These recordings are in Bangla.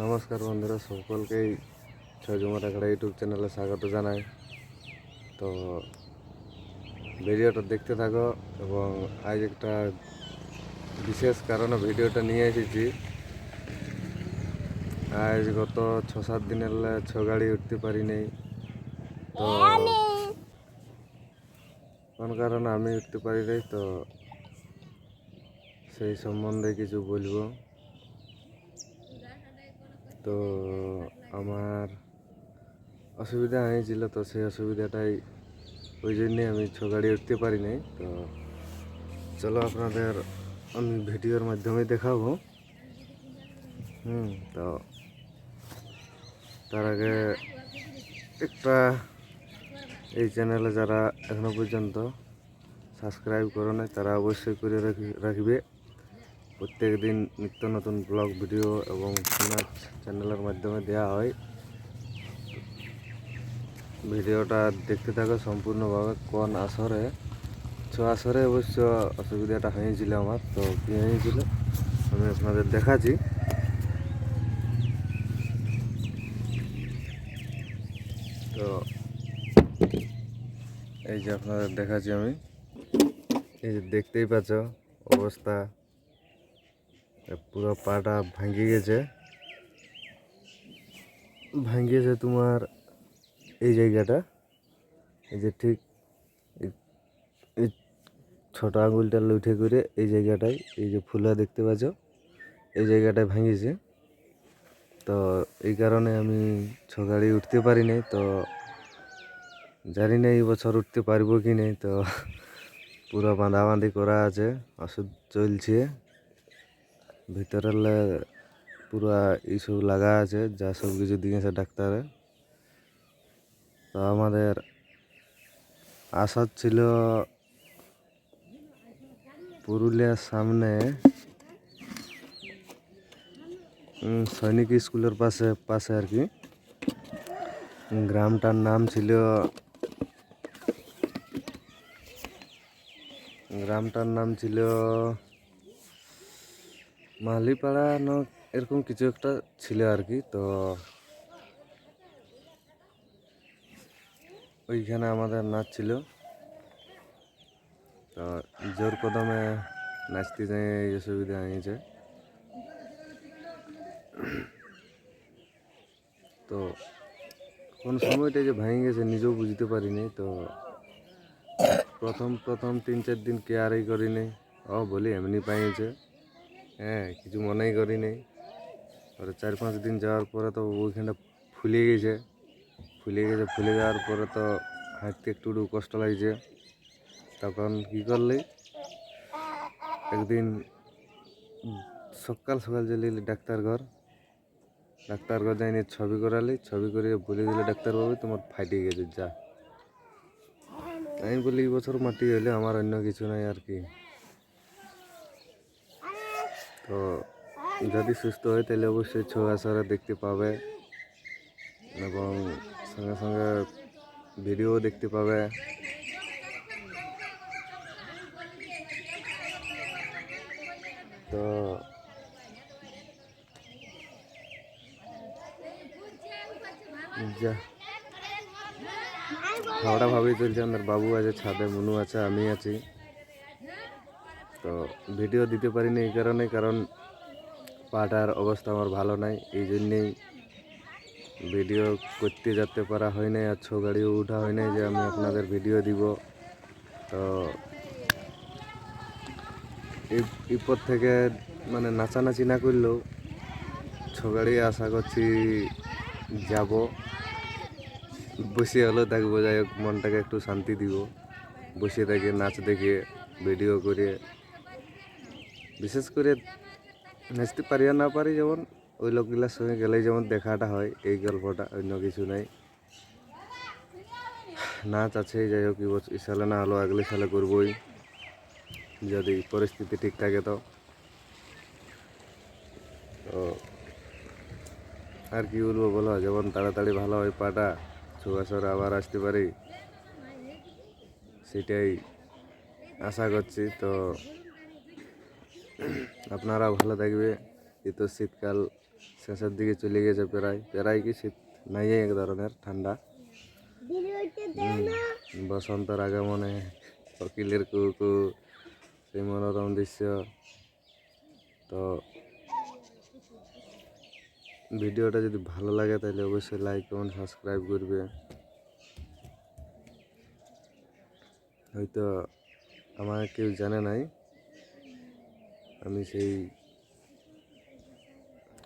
নমস্কার বন্ধুরা, সকলকেই ছজুমার আখড়া ইউটিউব চ্যানেলে স্বাগত জানাই। তো ভিডিওটা দেখতে থাকো এবং আজ একটা বিশেষ কারণে ভিডিওটা নিয়ে এসেছি। আজ গত ছ সাত দিনের ছ গাড়ি উঠতে পারি নাই তো কোন কারণে আমি উঠতে পারি নাই, তো সেই সম্বন্ধে কিছু বলব। তো আমার অসুবিধা হয়েছিল তো সেই অসুবিধাটাই ওই জন্যে আমি ছ গাড়ি উঠতে পারি নাই। তো চলো আপনাদের আমি ভিডিওর মাধ্যমে দেখাবো। হুম, তো তার আগে একটা এই চ্যানেলে যারা এখনও পর্যন্ত সাবস্ক্রাইব করে নাই, তারা অবশ্যই করে রাখি- রাখবে। প্রত্যেক দিন নিত্য নতুন ব্লগ ভিডিও এবং নাচ চ্যানেলের মাধ্যমে দেওয়া হয়। ভিডিওটা দেখতে থাকো সম্পূর্ণভাবে কোন আসরে? ছ আসরে অবশ্য অসুবিধাটা হয়েছিল আমার, তো কী হয়েছিল? আমি আপনাদের দেখাচ্ছি। তো এই যে আপনাদের দেখাচ্ছি আমি। এই যে দেখতেই পাচ্ছ অবস্থা। পুরো পাটা ভাঙে গেছে। ভাঙিয়েছে তোমার এই জায়গাটা। এই যে ঠিক এই- ছোট আঙুলটা লুঠে করে এই জায়গাটায় এই যে ফুলা দেখতে পাচ্ছ, এই জায়গাটায় ভাঙিয়েছে তো এই কারণে আমি ছগাড়ি উঠতে পারি নাই। তো জানি না এই বছর উঠতে পারব কি নেই। তো পুরো বাঁধাবাঁধি করা আছে, ওষুধ চলছে। ভিতরে পুরা এইসব লাগা আছে, যা সব কিছু দিয়েছে ডাক্তারে। তো আমাদের আশা ছিল পুরুলিয়ার সামনে সৈনিক স্কুলের পাশে পাশে আর কি। গ্রামটার নাম ছিল, গ্রামটার নাম ছিল মালিপাড়া ন এরকম কিছু একটা ছিল আর কি, তো ওইখানে আমাদের নাচ ছিল। তো জোর কদমে নাচতে যাই, এই অসুবিধা হয়েছে। তো কোন সময়টা যে ভেঙে গেছে নিজেও বুঝতে পারিনি, তো প্রথম প্রথম তিন চার দিন কেয়ারই করিনি। ও বলি এমনি পাইছে। হ্যাঁ কিছু মনেই করিনি। পরে চার পাঁচ দিন যাওয়ার পরে তো ওইখানটা ফুলে গেছে। ফুলে গেছে, ফুলে যাওয়ার পরে তো হাঁটতে একটু একটু কষ্ট লাগছে। তখন কী করলি? একদিন সকাল সকাল চলে এলি ডাক্তার ঘর ডাক্তার ঘর যাইনি, ছবি করালি, ছবি করে বলে দিলে ডাক্তারবাবু তোমার ফাইটে গেছে, যা। আমি বলি, এই বছর মাটি হইলে আমার অন্য কিছু নাই আর কি। তো যদি সুস্থ হয়, তাহলে অবশ্যই ছ আসরে দেখতে পাবে এবং সঙ্গে সঙ্গে ভিডিও দেখতে পাবে। তো যা খাওয়াটা ভাবেই চলছে আমাদের বাবু আছে, ছাদে, মনু আছে, আমি আছি। তো ভিডিও দিতে পারিনি এই কারণে, কারণ পাটার অবস্থা আমার ভালো নাই। এই জন্যেই ভিডিও করতে যেতে পারা হয় নাই আর ছো গাড়িও উঠা হয় নাই যে আমি আপনাদের ভিডিও দিব। তো বিপদ থেকে মানে নাচানাচি না করলেও ছো গাড়ি আশা করছি যাব। বসে হলেও থাকব যাই হোক, মনটাকে একটু শান্তি দিব। বসে থেকে নাচ দেখে, ভিডিও করে বিশেষ করে নাচতে পারি আর না পারি যেমন ওই লোকগুলোর সঙ্গে গেলেই যেমন দেখাটা হয়, এই গল্পটা, অন্য কিছু নাই। নাচ আছে, যাই হোক, এই সালে না হলো আগলে সালে করবই। যদি পরিস্থিতি ঠিক থাকে তো। তো আর কি বলব বলো, যেমন তাড়াতাড়ি ভালো হয় পাটা ছুয়াশরে আবার আসতে পারি। সেটাই আশা করছি, তো আপনারা ভালো থাকবে। তো শীতকাল শেষের দিকে চলে গেছে প্রায়। প্রায় কি শীত? নাই এক ধরনের, ঠান্ডা। বসন্তের আগমনে কু কু সেই মনোরম দৃশ্য। তো ভিডিওটা যদি ভালো লাগে তাহলে অবশ্যই লাইক কমেন্ট সাবস্ক্রাইব করবে। হয়তো আমার কেউ জানে নাই। আমি সেই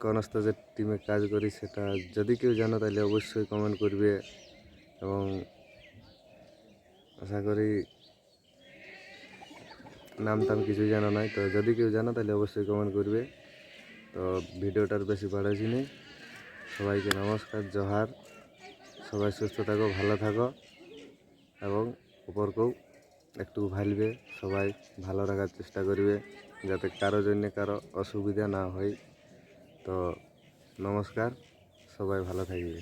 কনস্তাজের টিমে কাজ করি সেটা যদি কেউ জানো তাহলে অবশ্যই কমেন্ট করবে এবং আশা করি নাম টাম কিছু জানো নাই। তো যদি কেউ জানো তাহলে অবশ্যই কমেন্ট করবে। তো ভিডিওটার বেশি বাড়াইছি নেই সবাইকে নমস্কার, জোহার। সবাই সুস্থ থাকো, ভালো থাকো এবং উপরকেও একটু ভালবে। সবাই ভালো রাখার চেষ্টা করবে। যাতে কারও জন্য কারও অসুবিধা না হয়। তো নমস্কার সবাই ভালো থাকবে।